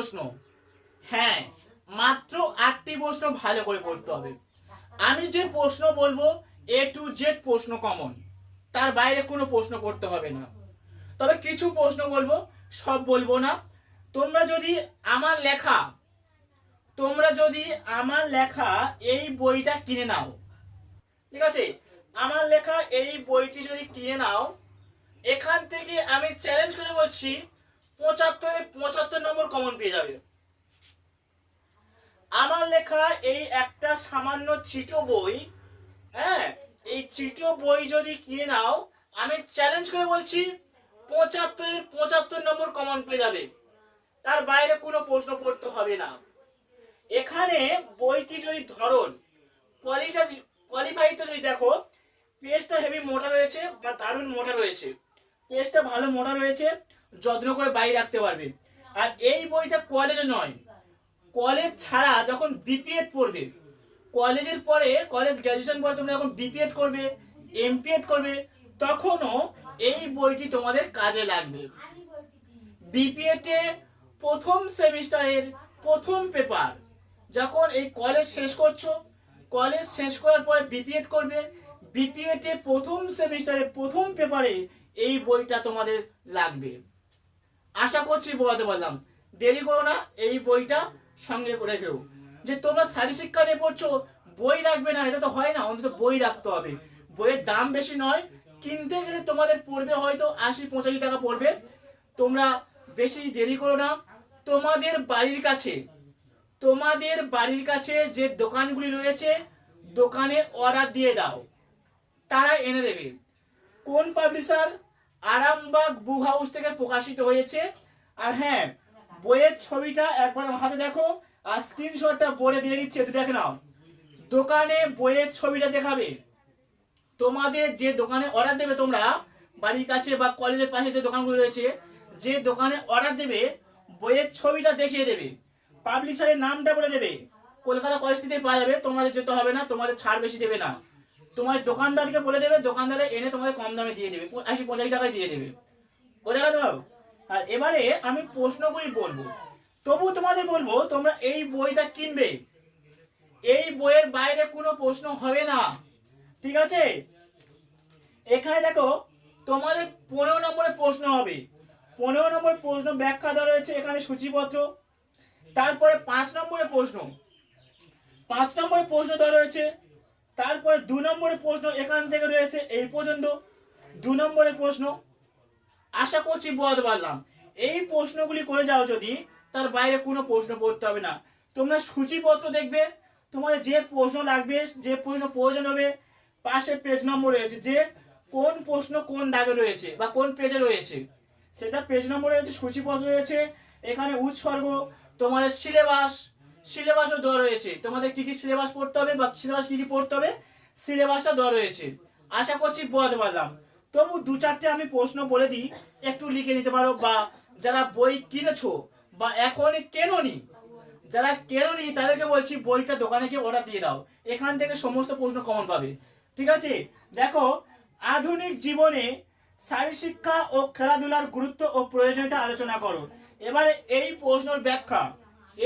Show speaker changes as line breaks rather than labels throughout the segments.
প্রশ্ন। হ্যাঁ মাত্র আটটি প্রশ্ন ভালো করে পড়তে হবে। আমি যে প্রশ্ন বলব এ টু জেড প্রশ্ন কমন তার বাইরে কোনো প্রশ্ন করতে হবে না। তবে কিছু প্রশ্ন বলব, সব বলব না। তোমরা যদি আমার লেখা, তোমরা যদি আমার লেখা এই বইটা কিনে নাও। ঠিক আছে? আমার লেখা এই বইটি যদি কিনে নাও, এখান থেকে আমি চ্যালেঞ্জ করে বলছি পঁচাত্তরে, পঁচাত্তর নম্বর কমন পেয়ে যাবে। আমার লেখা এই একটা সামান্য চিটো বই হ্যাঁ এই চিটো বই যদি কিনে নাও, আমি চ্যালেঞ্জ করে বলছি, পঁচাত্তরে, পঁচাত্তর নম্বর কমন পেয়ে যাবে। তার বাইরে কোনো প্রশ্ন পড়তে হবে না। এখানে বইটি যদি ধরন কোয়ালিটা কোয়ালিফাইটা যদি দেখো পেজটা হেভি মোটা রয়েছে বা দারুণ মোটা রয়েছে। পেজটা ভালো মোটা রয়েছে, যত্ন করে বাইরে রাখতে পারবে। আর এই বইটা কলেজে নয়। কলেজ ছাড়া যখন বিপিএড পড়বে কলেজের পরে কলেজ গ্র্যাজুয়েশন পরে তোমরা যখন বিপিএড করবে এমপিএড করবে, তখনও এই বইটি তোমাদের কাজে লাগবে। বিপিএডে প্রথম সেমিস্টারের প্রথম পেপার যখন এই কলেজ শেষ করছ কলেজ শেষ করার পরে বিপিএড করবে বিপিএডে প্রথম সেমিস্টারের প্রথম পেপারে এই বইটা তোমাদের লাগবে। আশা করছি বোঝাতে পারলাম। দেরি করো না, এই বইটা সঙ্গে করে রেখেও। যে তোমরা শারীর শিক্ষা নিয়ে পড়ছো, বই রাখবে না, এটা তো হয় না, অন্তত বই রাখতে হবে। বইয়ের দাম বেশি নয়, কিনতে গেলে তোমাদের পড়বে হয়তো আশি, পঁচাশি টাকা পড়বে। তোমরা বেশি দেরি করো না। তোমাদের বাড়ির কাছে, তোমাদের বাড়ির কাছে যে দোকানগুলি রয়েছে, দোকানে অর্ডার দিয়ে দাও। তারা এনে দেবে। কোন পাবলিশার আরামবাগ বুক হাউস থেকে প্রকাশিত হয়েছে? আর হ্যাঁ বইয়ের ছবিটা একবার হাতে দেখো, আর স্ক্রিনশটটা পরে দিয়ে দিচ্ছে, একটু দেখে নাও। দোকানে বইয়ের ছবিটা দেখাবে। তোমাদের যে দোকানে অর্ডার দেবে তোমরা, বাড়ির কাছে বা কলেজের পাশে যে দোকানগুলো রয়েছে, যে দোকানে অর্ডার দেবে, বইয়ের ছবিটা দেখিয়ে দেবে। পাবলিশারের নামটা বলে দেবে। কলকাতা কলেজ থেকে পাওয়া যাবে, তোমাদের যেতে হবে না, তোমাদের ছাড় বেশি দেবে না। তোমার দোকানদারকে বলে দেবে, দোকানদারে এনে তোমাদের কম দামে দিয়ে দেবে। আশি পঁচাশি টাকায় দিয়ে দেবে। বোঝা গেল? আর এবারে আমি প্রশ্নগুলি বলব। তবু তোমাদের বলব, তোমরা এই বইটা কিনবে। এই বইয়ের বাইরে কোনো প্রশ্ন হবে না। ঠিক আছে? এখানে দেখো, তোমাদের পনেরো নম্বরের প্রশ্ন হবে। পনেরো নম্বর প্রশ্ন ব্যাখ্যা দেওয়া রয়েছে এখানে সূচিপত্র। তারপরে পাঁচ নম্বরের প্রশ্ন। পাঁচ নম্বরের প্রশ্ন দেওয়া রয়েছে তারপরে দু নম্বরের প্রশ্ন এখান থেকে রয়েছে, এই পর্যন্ত। দু নম্বরের প্রশ্ন, আশা করছি বোঝাতে পারলাম। এই প্রশ্নগুলি করে যাও যদি, তার বাইরে কোনো প্রশ্ন পড়তে হবে না। তোমরা সূচিপত্র দেখবে, তোমাদের যে প্রশ্ন লাগবে, যে প্রশ্ন প্রয়োজন হবে, পাশে পেজ নম্বর রয়েছে, যে কোন প্রশ্ন কোন দাগে রয়েছে বা কোন পেজে রয়েছে। সেটা পেজ নম্বর রয়েছে, সূচিপত্র রয়েছে, এখানে উৎসর্গ, তোমাদের সিলেবাস সিলেবাসও দেওয়া রয়েছে। তোমাদের কি কি সিলেবাস পড়তে হবে বা সিলেবাস কি কি পড়তে হবে? সিলেবাসটা দেওয়া রয়েছে। আশা করছি বোঝাতে পারলাম। তবু দু চারটে আমি প্রশ্ন বলে দিই, একটু লিখে নিতে পারো বা যারা বই কিনেছো বা এখনই কেননি, যারা কেননি তাদেরকে বলছি বইটা দোকানে গিয়ে অর্ডার দিয়ে দাও। এখান থেকে সমস্ত প্রশ্ন কমন পাবে। ঠিক আছে? দেখো, আধুনিক জীবনে শারীর শিক্ষা ও খেলাধুলার গুরুত্ব ও প্রয়োজনীয়তা আলোচনা করো। এবারে এই প্রশ্নের ব্যাখ্যা।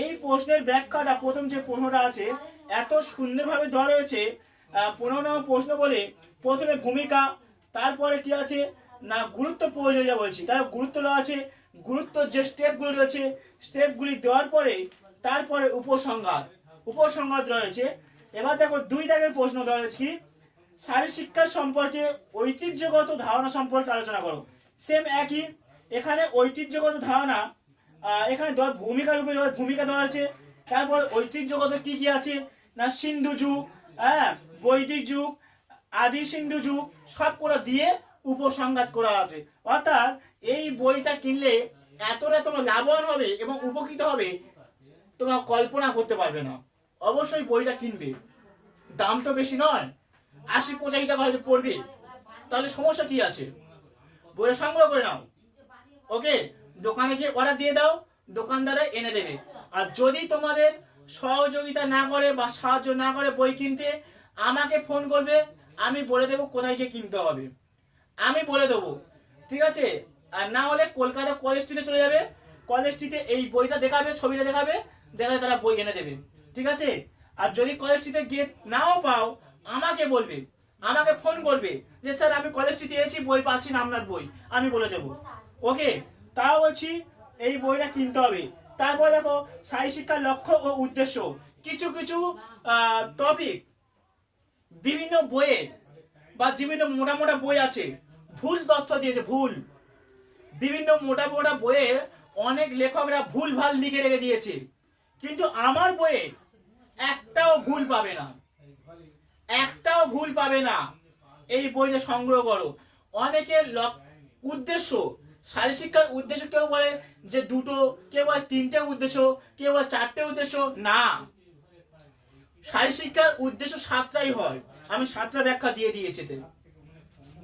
এই প্রশ্নের ব্যাখ্যাটা প্রথম যে প্রশ্নটা আছে, এত সুন্দরভাবে দেওয়া রয়েছে পনেরো নম্বর প্রশ্ন বলে প্রথমে ভূমিকা, তারপরে কি আছে? না, গুরুত্ব প্রয়োজনীয়তা বলছি। তার গুরুত্ব দেওয়া আছে, গুরুত্ব যে স্টেপগুলি রয়েছে স্টেপগুলি দেওয়ার পরে তারপরে উপসংঘাত উপসংহার রয়েছে। এবার দেখো দুই দাগের প্রশ্ন রয়েছে কি? শারীর শিক্ষা সম্পর্কে ঐতিহ্যগত ধারণা সম্পর্কে আলোচনা করো। সেম একই, এখানে ঐতিহ্যগত ধারণা এখানে ভূমিকার উপরে দেওয়া- ভূমিকা দেওয়া আছে তারপর ঐতিহ্যগত কি কি আছে? না, সিন্ধু যুগ হ্যাঁ বৈদিক যুগ, আদি সিন্ধু যুগ, সব করে দিয়ে উপসংঘাত করা আছে। অর্থাৎ এই বইটা কিনলে এতটা তোমরা লাভবান হবে এবং উপকৃত হবে, তোমরা কল্পনা করতে পারবে না। অবশ্যই বইটা কিনবে। দাম তো বেশি নয়। আশি পঁচাশি টাকা হয়তো পড়বে। তাহলে সমস্যা কি আছে? বইটা সংগ্রহ করে নাও। ওকে? দোকানে গিয়ে অর্ডার দিয়ে দাও দোকানদারা এনে দেবে। আর যদি তোমাদের সহযোগিতা না করে বা সাহায্য না করে বই কিনতে, আমাকে ফোন করবে, আমি বলে দেবো কোথায় গিয়ে কিনতে হবে। আমি বলে দেবো, ঠিক আছে? আর না হলে কলকাতা কলেজ স্ট্রিটে চলে যাবে। কলেজ স্ট্রিটে এই বইটা দেখাবে, ছবিটা দেখাবে, দেখালে তারা বই এনে দেবে। ঠিক আছে? আর যদি কলেজ স্ট্রিটে গিয়ে নাও পাও, আমাকে বলবে, আমাকে ফোন করবে যে, স্যার, আমি কলেজ স্ট্রিটে এসেছি, বই পাচ্ছি না, আপনার বই। আমি বলে দেবো। ওকে তাও বলছি, এই বইটা কিনতে হবে। তারপর দেখো, সাই শিক্ষার লক্ষ্য ও উদ্দেশ্য। কিছু কিছু টপিক বিভিন্ন বইয়ে বা বিভিন্ন মোটা মোটা বই আছে। ভুল তথ্য দিয়েছে, ভুল। বিভিন্ন মোটা মোটা বইয়ে অনেক লেখকরা ভুল ভালো লিখে রেখে দিয়েছে। কিন্তু আমার বইয়ে একটাও ভুল পাবে না। একটাও ভুল পাবে না। এই বইটা সংগ্রহ করো। অনেকের লক- উদ্দেশ্য শারীরশিক্ষার উদ্দেশ্য কেউ বলে যে দুটো, কেউ বলে তিনটে উদ্দেশ্য, কেউ বলে চারটে উদ্দেশ্য, না। শারীর শিক্ষার উদ্দেশ্য সাতটাই হয়। আমি সাতটা ব্যাখ্যা দিয়ে দিয়েছি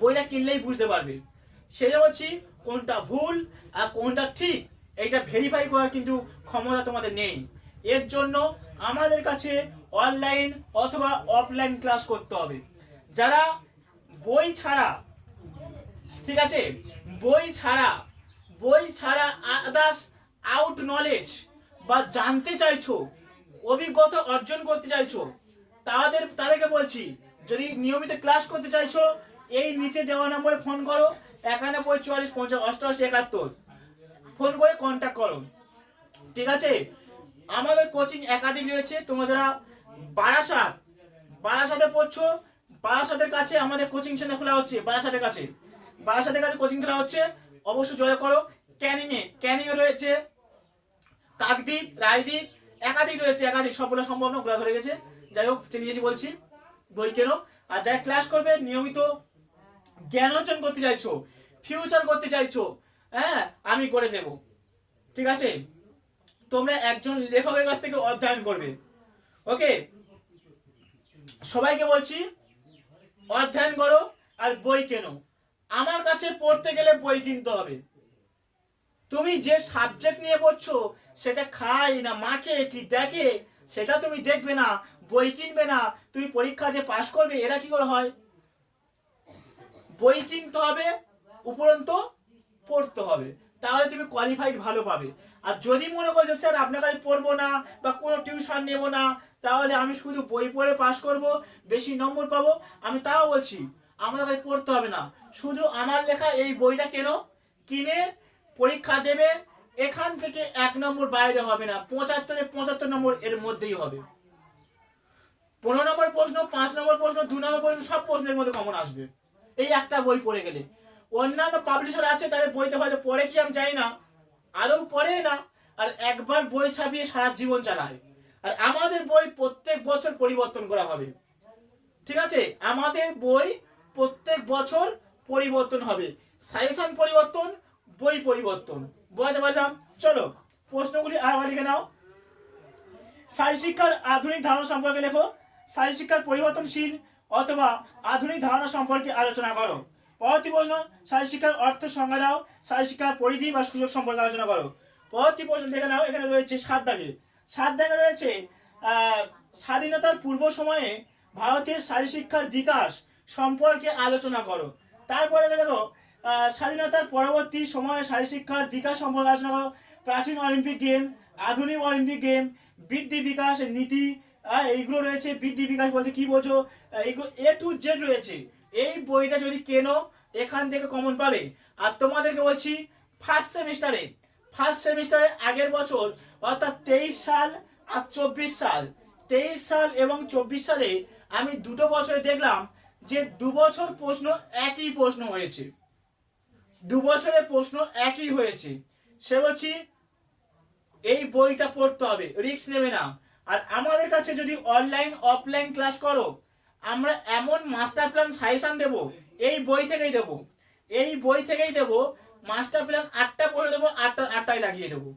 বইটা কিনলেই বুঝতে পারবে। সেটা বলছি, কোনটা ভুল আর কোনটা ঠিক, এইটা ভেরিফাই করার কিন্তু ক্ষমতা তোমাদের নেই। এর জন্য আমাদের কাছে অনলাইন অথবা অফলাইন ক্লাস করতে হবে। যারা বই ছাড়া ঠিক আছে? বই ছাড়া বই ছাড়া আদার্স আউট নলেজ বা জানতে চাইছো, অভিজ্ঞতা অর্জন করতে চাইছো, তাদের, তাদেরকে বলছি, যদি নিয়মিত ক্লাস করতে চাইছো, এই নিচে দেওয়া নম্বরে ফোন করো একানব্বই চুয়াল্লিশ, পঞ্চাশ, অষ্টআশি, একাত্তর। ফোন করে কন্ট্যাক্ট করো। ঠিক আছে? আমাদের কোচিং একাধিক রয়েছে, তোমরা যারা বারাসাত, বারাসাতে পড়ছো, বারাসাতের কাছে আমাদের কোচিং সেন্টার খোলা হচ্ছে, বারাসাতের কাছে। বারাসাতের কাছে কোচিং খোলা হচ্ছে, অবশ্যই যোগাযোগ করো। ক্যানিং এ ক্যানিং রয়েছে কাকদ্বীপ, রায়দ্বীপ, একাধিক রয়েছে, একাধিক, সবগুলো সম্ভব না ধরে গেছে। যাই হোক চিনি গেছি বলছি, বই কেনো। আর যারা ক্লাস করবে, নিয়মিত জ্ঞান অর্জন করতে চাইছো ফিউচার করতে চাইছো হ্যাঁ আমি করে দেব। ঠিক আছে? তোমরা একজন লেখকের কাছ থেকে অধ্যয়ন করবে। ওকে? সবাইকে বলছি, অধ্যয়ন করো আর বই কেনো। আমার কাছে পড়তে গেলে বই কিনতে হবে। তুমি যে সাবজেক্ট নিয়ে পড়ছো, সেটা খাই না মাকে কি দেখে, সেটা তুমি দেখবে না, বই কিনবে না, তুমি পরীক্ষা দিয়ে পাশ করবে, এরা কি করে হয়? বই কিনতে হবে, উপরন্ত পড়তে হবে। তাহলে তুমি কোয়ালিফাইড ভালো পাবে। আর যদি মনে করছ, স্যার আপনার কাছে পড়ব না বা কোনো টিউশন নেব না, তাহলে আমি শুধু বই পড়ে পাশ করব, বেশি নম্বর পাবো, আমি তাও বলছি কাছে পড়তে হবে না। শুধু আমার লেখা এই বইটা কেন? কিনে পরীক্ষা দেবে, এখান থেকে এক নম্বর বাইরে হবে না, পঁচাত্তরে পঁচাত্তর নম্বর এর মধ্যেই হবে। পনেরো নম্বর প্রশ্ন, পাঁচ নম্বর প্রশ্ন, দু নম্বর প্রশ্ন, সব প্রশ্নের মধ্যে কমন আসবে। এই একটা বই পড়ে গেলে। অন্যান্য পাবলিশার আছে, তাদের বইতে হয়তো পড়ে কি আমি জানি না। আদৌ পড়ে না, আর একবার বই ছাপিয়ে সারা জীবন চালায়। আর আমাদের বই প্রত্যেক বছর পরিবর্তন করা হবে। ঠিক আছে? আমাদের বই প্রত্যেক বছর পরিবর্তন হবে। সাজেশন পরিবর্তন, বই পরিবর্তন। বুঝতে পারলাম? চলো, প্রশ্নগুলি আর লিখে নাও। শিক্ষার আধুনিক ধারণা সম্পর্কে লেখো। শিক্ষার পরিবর্তনশীল অথবা আধুনিক ধারণা সম্পর্কে আলোচনা করো। পরবর্তী প্রশ্ন শিক্ষার অর্থ সংজ্ঞা দাও। শিক্ষার পরিধি বা সুযোগ সম্পর্কে আলোচনা করো। পরবর্তী প্রশ্ন দেখে নাও, এখানে রয়েছে সাত দাগে। সাত দাগে রয়েছে স্বাধীনতার পূর্ব সময়ে ভারতের শিক্ষার বিকাশ সম্পর্কে আলোচনা করো। তারপরে দেখো স্বাধীনতার পরবর্তী সময়ে শারীর শিক্ষার বিকাশ সম্পর্কে আলোচনা করো। প্রাচীন অলিম্পিক গেম, আধুনিক অলিম্পিক গেম, বৃদ্ধি বিকাশ নীতি এইগুলো রয়েছে। বৃদ্ধি বিকাশ বলতে কি বোঝো? এইগুলো এ টু জেড রয়েছে। এই বইটা যদি কেনো, এখান থেকে কমন পাবে। আর তোমাদেরকে বলছি ফার্স্ট সেমিস্টারে ফার্স্ট সেমিস্টারে আগের বছর, অর্থাৎ তেইশ সাল আর চব্বিশ সাল। তেইশ সাল এবং চব্বিশ সালে আমি দুটো বছরে দেখলাম যে দু বছর প্রশ্ন একই প্রশ্ন হয়েছে। দু বছরের প্রশ্ন একই হয়েছে। সে বলছি, এই বইটা পড়তে হবে, রিস্ক নেবে না। আর আমাদের কাছে যদি অনলাইন, অফলাইন ক্লাস করো, আমরা এমন মাস্টার প্ল্যান সাজেশন দেব, এই বই থেকেই দেব। এই বই থেকেই দেব, মাস্টার প্ল্যান আটটা পড়ে দেবো, আটটার আটটাই লাগিয়ে দেবো।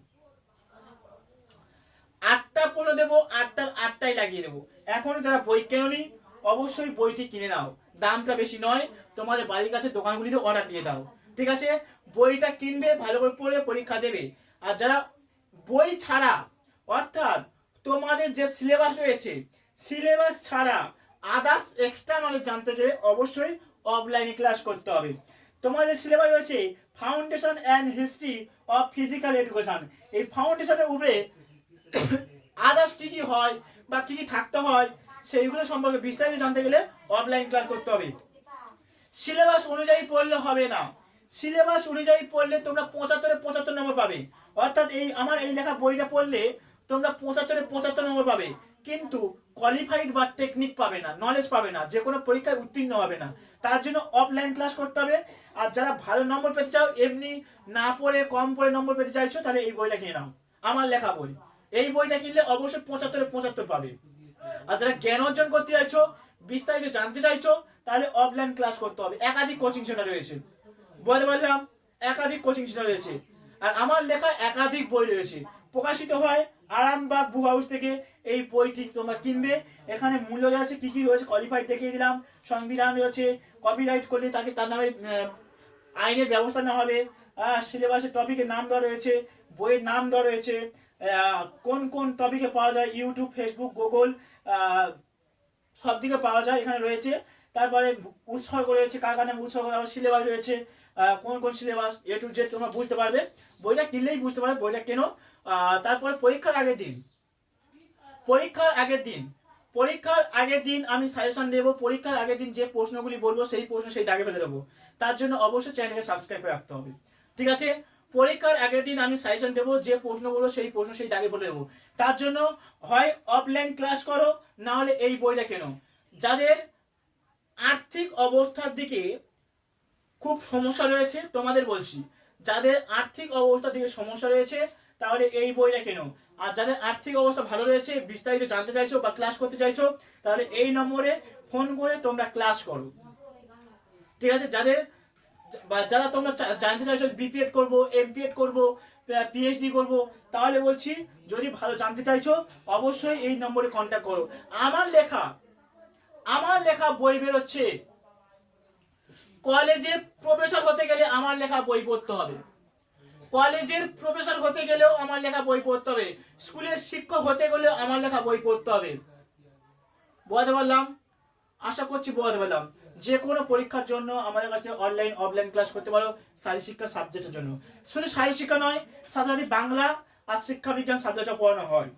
আটটা পড়ে দেবো, আটটার আটটাই লাগিয়ে দেবো। এখন যারা বই কেননি অবশ্যই বইটি কিনে নাও। দামটা বেশি নয়, তোমাদের বাড়ির কাছে দোকানগুলিতে অর্ডার দিয়ে দাও। ঠিক আছে? বইটা কিনবে, ভালো করে পড়ে পরীক্ষা দেবে। আর যারা বই ছাড়া, অর্থাৎ তোমাদের যে সিলেবাস রয়েছে সিলেবাস ছাড়া আদার্স এক্সট্রা নলেজ জানতে গেলে অবশ্যই অফলাইনে ক্লাস করতে হবে। তোমাদের সিলেবাস রয়েছে foundation and history of physical education এই ফাউন্ডেশনের উপরে আদার্স কী কী হয় বা কী কী থাকতে হয় সেইগুলো সম্পর্কে বিস্তারিত জানতে গেলে অফলাইন ক্লাস করতে হবে। সিলেবাস অনুযায়ী পড়লে হবে না। সিলেবাস অনুযায়ী পড়লে তোমরা পঁচাত্তরে পঁচাত্তর নম্বর পাবে। অর্থাৎ এই আমার এই লেখা বইটা পড়লে তোমরা পঁচাত্তরে পঁচাত্তর নম্বর পাবে। কিন্তু কোয়ালিফাইড বা টেকনিক পাবে না নলেজ পাবে না, যে কোনো পরীক্ষায় উত্তীর্ণ হবে না। তার জন্য অফলাইন ক্লাস করতে হবে। আর যারা ভালো নম্বর পেতে চাও, এমনি না পড়ে, কম পড়ে নম্বর পেতে চাইছো, তাহলে এই বইটা কিনে নাও। আমার লেখা বই। এই বইটা কিনলে অবশ্যই পঁচাত্তরে পঁচাত্তর পাবে। আর যারা জ্ঞান অর্জন করতে চাইছো, বিস্তারিত জানতে চাইছো, তাহলে অফলাইন ক্লাস করতে হবে। একাধিক কোচিং সেন্টার রয়েছে। বলতে পারলাম একাধিক কোচিং সেন্টার রয়েছে। আর আমার লেখা একাধিক বই রয়েছে। প্রকাশিত হয় আরামবাগ বুক হাউস থেকে। এই বইটি তোমরা কিনবে। এখানে মূল্য রয়েছে, কি কি রয়েছে কোয়ালিফাইড দেখিয়ে দিলাম। সংবিধান রয়েছে কপিরাইট করলে তাকে তার নামে আইনের ব্যবস্থা নেওয়া হবে। সিলেবাসের টপিকের নাম দেওয়া রয়েছে, বইয়ের নাম দেওয়া রয়েছে। কোন কোন টপিকে পাওয়া যায়? ইউটিউব ফেসবুক গুগল সব দিকে পাওয়া যায়, এখানে রয়েছে। তারপরে উৎসর্গ রয়েছে, কার কার নামে উৎসর্গ সিলেবাস রয়েছে কোন কোন সিলেবাস এ টু জেড তোমরা বুঝতে পারবে। বইটা কিনলেই বুঝতে পারবে, বইটা কেন। তারপরে পরীক্ষার আগের দিন। পরীক্ষার আগের দিন। পরীক্ষার আগের দিন আমি সাজেশন দেবো, পরীক্ষার আগের দিন যে প্রশ্নগুলি বলব, সেই প্রশ্ন সেই দাগে ফেলে দেবো। তার জন্য অবশ্যই চ্যানেলকে সাবস্ক্রাইব করে রাখতে হবে। ঠিক আছে? পরীক্ষার আগের দিন আমি সাজেশন দেবো, যে প্রশ্ন বলব সেই প্রশ্ন সেই দাগে বলে দেবো। তার জন্য হয় অফলাইন ক্লাস করো না হলে এই বইটা কেন। যাদের আর্থিক অবস্থার দিকে খুব সমস্যা রয়েছে, তোমাদের বলছি। যাদের আর্থিক অবস্থার দিকে সমস্যা রয়েছে, তাহলে এই বইটা কেন। আর যাদের আর্থিক অবস্থা ভালো রয়েছে, বিস্তারিত জানতে চাইছো বা ক্লাস করতে চাইছো, তাহলে এই নম্বরে ফোন করে তোমরা ক্লাস করো। ঠিক আছে? যাদের যারা তোমরা জানতে চাইছো বিপিএড করব এমপিএড করব পিএইচডি করব, তাহলে বলছি যদি ভালো জানতে চাইছো, অবশ্যই এই নম্বরে কন্ট্যাক্ট করো। আমার লেখা আমার লেখা বই বেরোচ্ছে। কলেজে প্রফেসর হতে গেলে আমার লেখা বই পড়তে হবে। কলেজের প্রফেসর হতে গেলেও আমার লেখা বই পড়তে হবে। স্কুলের শিক্ষক হতে গেলেও আমার লেখা বই পড়তে হবে। বোঝাতে পারলাম আশা করছি বোঝাতে পারলাম যে কোনো পরীক্ষার জন্য আমাদের কাছে অনলাইন অফলাইন ক্লাস করতে পারো শারীর শিক্ষা সাবজেক্টের জন্য। শুধু শারীর শিক্ষা নয় সাথে বাংলা আর শিক্ষা বিজ্ঞান সাবজেক্টটা পড়ানো হয়।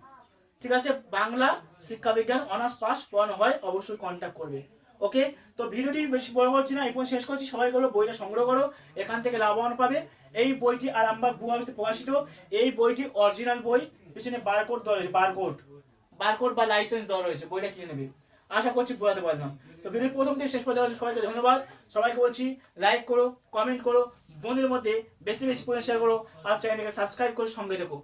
ঠিক আছে? বাংলা শিক্ষা বিজ্ঞান অনার্স পাস পড়ানো হয়, অবশ্যই কন্ট্যাক্ট করবে। ওকে তো ভিডিওটি বেশি বড় করছি না পর্যন্ত শেষ করছি। সবাই করো বইটা সংগ্রহ করো, এখান থেকে লাভবান পাবে। এই বইটি আরামবাগ বুক হাউসে প্রকাশিত। এই বইটি অরিজিনাল বই, পিছনে বারকোড দেওয়া রয়েছে বারকোড বারকোড বা লাইসেন্স দেওয়া রয়েছে, বইটা কিনে নেবে। আশা করছি বোঝাতে পারলাম। তো ভিডিও প্রথম থেকে শেষ পর্যন্ত সবাইকে ধন্যবাদ। সবাইকে বলছি লাইক করো কমেন্ট করো, বন্ধুদের মধ্যে বেশি বেশি করে শেয়ার করো, আর চ্যানেলটাকে সাবস্ক্রাইব করে সঙ্গে থেকো।